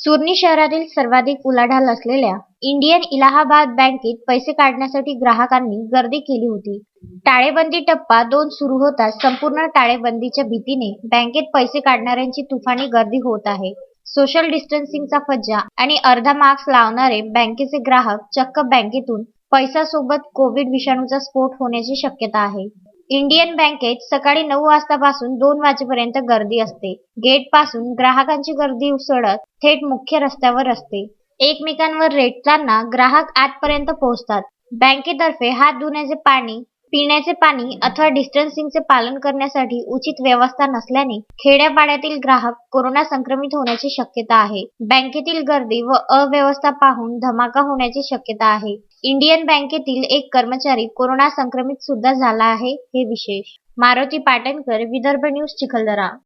सुर्नी शहरातील सर्वाधिक उलाढाल असलेल्या इंडियन इलाहाबाद बँकेत पैसे काढण्यासाठी ग्राहकांनी गर्दी केली होती. टाळेबंदी टप्पा दोन सुरू होताच संपूर्ण टाळेबंदीच्या भीतीने बँकेत पैसे काढणाऱ्यांची तुफानी गर्दी होत आहे. सोशल डिस्टन्सिंगचा फज्जा आणि अर्धा मास्क लावणारे बँकेचे ग्राहक चक्क बँकेतून पैशासोबत कोविड विषाणूचा स्फोट होण्याची शक्यता आहे. इंडियन बँकेत सकाळी नऊ वाजतापासून दोन वाजेपर्यंत गर्दी असते. गेटपासून ग्राहकांची गर्दी उसळत थेट मुख्य रस्त्यावर असते. एकमेकांवर रेटताना ग्राहक आतपर्यंत पोहोचतात. बँकेतर्फे हात धुण्याचे पाणी पिण्याचे पाणी अथवा डिस्टन्सिंगचे पालन करण्यासाठी उचित व्यवस्था नसल्याने खेड्यापाड्यातील ग्राहक कोरोना संक्रमित होण्याची शक्यता आहे. बँकेतील गर्दी व अव्यवस्था पाहून धमाका होण्याची शक्यता आहे. इंडियन बँकेतील एक कर्मचारी कोरोना संक्रमित सुद्धा झाला आहे हे विशेष. मारुती पाटणकर विदर्भ न्यूज चिखलदरा.